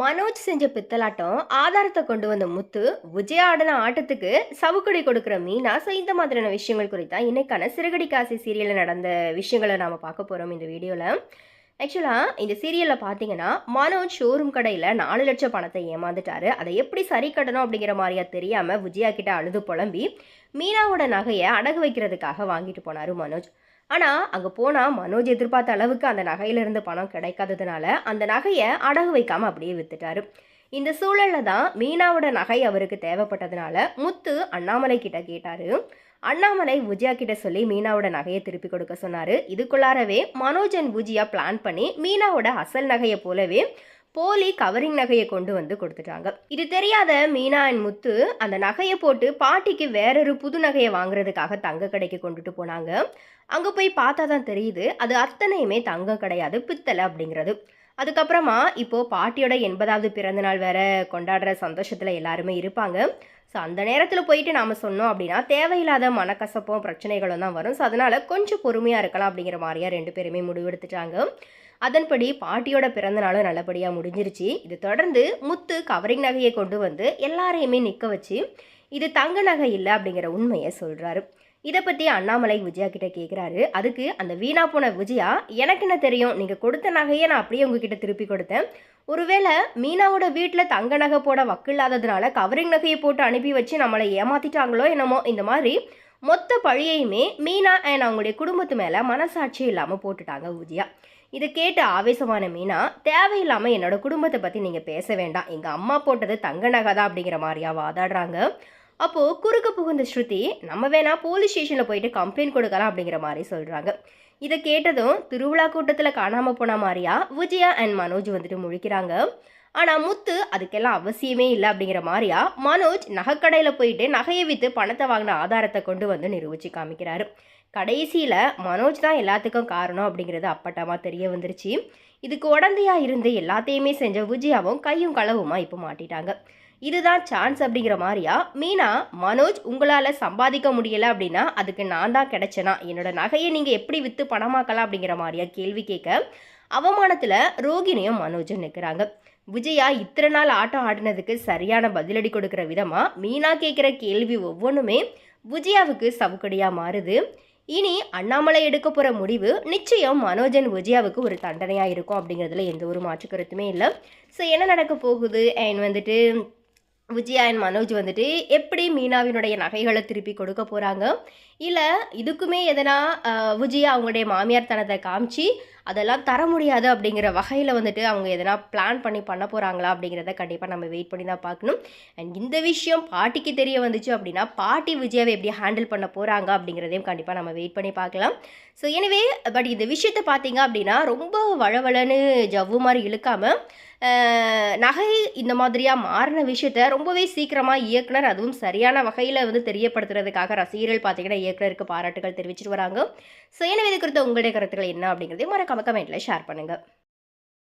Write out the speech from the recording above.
மனோஜ் செஞ்ச பித்தலாட்டம் ஆதாரத்தை கொண்டு வந்த முத்து விஜய் ஆடின ஆட்டத்துக்கு சவுக்கடி கொடுக்குற மீனா. ஸோ இந்த மாதிரியான விஷயங்கள் குறித்தா இன்னைக்கான சிறுகடி காசி சீரியலில் நடந்த விஷயங்களை நாம் பார்க்க போகிறோம் இந்த வீடியோவில் ஆக்சுவலாக இந்த சீரியலில் பார்த்தீங்கன்னா மனோஜ் ஷோரூம் கடையில் நாலு லட்சம் பணத்தை ஏமாந்துட்டாரு. அதை எப்படி சரி கட்டணும் அப்படிங்கிற மாதிரியா தெரியாமல் விஜயா கிட்ட அழுது புலம்பி மீனாவோட நகையை அடகு வைக்கிறதுக்காக வாங்கிட்டு போனார் மனோஜ். ஆனால் அங்கே போனால் மனோஜ் எதிர்பார்த்த அளவுக்கு அந்த நகையிலிருந்து பணம் கிடைக்காததுனால அந்த நகையை அடகு வைக்காமல் அப்படியே வித்துட்டாரு. இந்த சூழலில் தான் மீனாவோட நகை அவருக்கு தேவைப்பட்டதுனால முத்து அண்ணாமலை கிட்ட கேட்டார். அண்ணாமலை விஜயா கிட்ட சொல்லி மீனாவோட நகையை திருப்பி கொடுக்க சொன்னார். இதுக்குள்ளாரவே மனோஜ் அண்ட் விஜயா பிளான் பண்ணி மீனாவோட அசல் நகையை போலவே போலி கவரிங் நகையை கொண்டு வந்து கொடுத்துட்டாங்க. இது தெரியாத மீனா அண்ட் முத்து அந்த நகையை போட்டு பாட்டிக்கு வேறொரு புது நகையை வாங்குறதுக்காக தங்க கடைக்கு கொண்டுட்டு போனாங்க. அங்கே போய் பார்த்தா தான் தெரியுது அது அத்தனையுமே தங்கம் கிடையாது பித்தளை அப்படிங்கிறது. அதுக்கப்புறமா இப்போ பாட்டியோட எண்பதாவது பிறந்த நாள் வேற கொண்டாடுற சந்தோஷத்தில் எல்லாருமே இருப்பாங்க. ஸோ அந்த நேரத்தில் போயிட்டு நாம் சொன்னோம் அப்படின்னா தேவையில்லாத மனக்கசப்பும் பிரச்சனைகளும் தான் வரும். ஸோ அதனால் கொஞ்சம் பொறுமையாக இருக்கலாம் அப்படிங்கிற மாதிரியா ரெண்டு பேருமே முடிவெடுத்துட்டாங்க அதன்படி பாட்டியோட பிறந்த நாளும் நல்லபடியாக முடிஞ்சிருச்சு. இது தொடர்ந்து முத்து கவரிங் நகையை கொண்டு வந்து எல்லாரையுமே நிற்க வச்சு இது தங்க நகை இல்லை அப்படிங்கிற உண்மையை சொல்கிறாரு இதை பற்றி அண்ணாமலை விஜயா கிட்ட கேட்குறாரு அதுக்கு அந்த வீணா போன விஜயா எனக்கு என்ன தெரியும்? நீங்கள் கொடுத்த நகையை நான் அப்படியே உங்ககிட்ட திருப்பி கொடுத்தேன். ஒருவேளை மீனாவோட வீட்டில் தங்க நகை போட வக்கு இல்லாததுனால கவரிங் நகையை போட்டு அனுப்பி வச்சு நம்மளை ஏமாத்திட்டாங்களோ என்னமோ? இந்த மாதிரி மொத்த பழியையுமே மீனா அண்ட் அவங்களுடைய குடும்பத்து மேலே மனசாட்சி இல்லாமல் போட்டுட்டாங்க விஜயா. இதை கேட்டு ஆவேசமான மீனா தேவையில்லாமல் என்னோட குடும்பத்தை பற்றி நீங்கள் பேச வேண்டாம். எங்கள் அம்மா போட்டது தங்க நகை தான் அப்படிங்கிற மாதிரியா வாதாடுறாங்க. அப்போது குறுக்க புகுந்த ஸ்ருதி நம்ம வேணா போலீஸ் ஸ்டேஷனில் போயிட்டு கம்ப்ளைண்ட் கொடுக்கலாம் அப்படிங்கிற மாதிரி சொல்கிறாங்க இதை கேட்டதும் திருவிழா கூட்டத்தில் காணாமல் போன மாதிரியா விஜயா அண்ட் மனோஜ் வந்துட்டு முழிக்கிறாங்க. ஆனால் முத்து அதுக்கெல்லாம் அவசியமே இல்லை அப்படிங்கிற மாதிரியா மனோஜ் நகைக்கடையில் போயிட்டு நகையை விற்று பணத்தை வாங்கின ஆதாரத்தை கொண்டு வந்து நிரூபித்து காமிக்கிறாரு. கடைசியில் மனோஜ் தான் எல்லாத்துக்கும் காரணம் அப்படிங்கிறது அப்பட்டமாக தெரிய வந்துருச்சு. இதுக்கு உடந்தையாக இருந்து எல்லாத்தையுமே செஞ்ச விஜயாவும் கையும் களவுமா இப்போ மாட்டிட்டாங்க. இதுதான் சான்ஸ் அப்படிங்கிற மாதிரியா? மீனா மனோஜ் உங்களால் சம்பாதிக்க முடியலை அப்படின்னா அதுக்கு நான் தான் கிடைச்சனா? என்னோட நகையை நீங்கள் எப்படி விற்று பணமாக்கலாம் அப்படிங்கிற மாதிரியா கேள்வி கேட்க அவமானத்தில் ரோகிணியும் மனோஜும் நிற்கிறாங்க விஜயா இத்தனை நாள் ஆட்டம் ஆடினதுக்கு சரியான பதிலடி கொடுக்குற விதமாக மீனா கேட்குற கேள்வி ஒவ்வொன்றுமே விஜயாவுக்கு சவுக்கடியாக மாறுது. இனி அண்ணாமலை எடுக்க போகிற முடிவு நிச்சயம் மனோஜன் விஜயாவுக்கு ஒரு தண்டனையாக இருக்கும் அப்படிங்கிறதுல எந்த ஒரு மாற்று கருத்துமே இல்லை. ஸோ என்ன நடக்க போகுது? அண்ட் வந்துட்டு விஜயா அண்ட் மனோஜ் வந்துட்டு எப்படி மீனாவினுடைய நகைகளை திருப்பி கொடுக்க போகிறாங்க இல்லை இதுக்குமே எதனா விஜயா அவங்களுடைய மாமியார் தனத்தை காமிச்சு அதெல்லாம் தர முடியாது அப்படிங்கிற வகையில் வந்துட்டு அவங்க எதனா பிளான் பண்ணி பண்ண போகிறாங்களா அப்படிங்கிறத கண்டிப்பாக நம்ம வெயிட் பண்ணி தான் பார்க்கணும். அண்ட் இந்த விஷயம் பாட்டிக்கு தெரிய வந்துச்சு அப்படின்னா பாட்டி விஜயாவை எப்படி ஹேண்டில் பண்ண போகிறாங்க அப்படிங்கிறதையும் கண்டிப்பாக நம்ம வெயிட் பண்ணி பார்க்கலாம். ஸோ எனவே பட் இந்த விஷயத்தை பார்த்தீங்க அப்படின்னா ரொம்ப வளவளன்னு ஜவ்வு மாதிரி இழுக்காமல் நகை இந்த மாதிரியாக மாறின விஷயத்த ரொம்பவே சீக்கிரமாக இயக்குனர் அதுவும் சரியான வகையில் வந்து தெரியப்படுத்துறதுக்காக ரசிகர்கள் பார்த்தீங்கன்னா இயக்குனருக்கு பாராட்டுகள் தெரிவிச்சிட்டு வராங்க. ஸோ எனவே இது குறித்த உங்களுடைய கருத்துக்கள் என்ன அப்படிங்கிறதையும் மறக்காம கமெண்ட்டில் ஷேர் பண்ணுங்கள்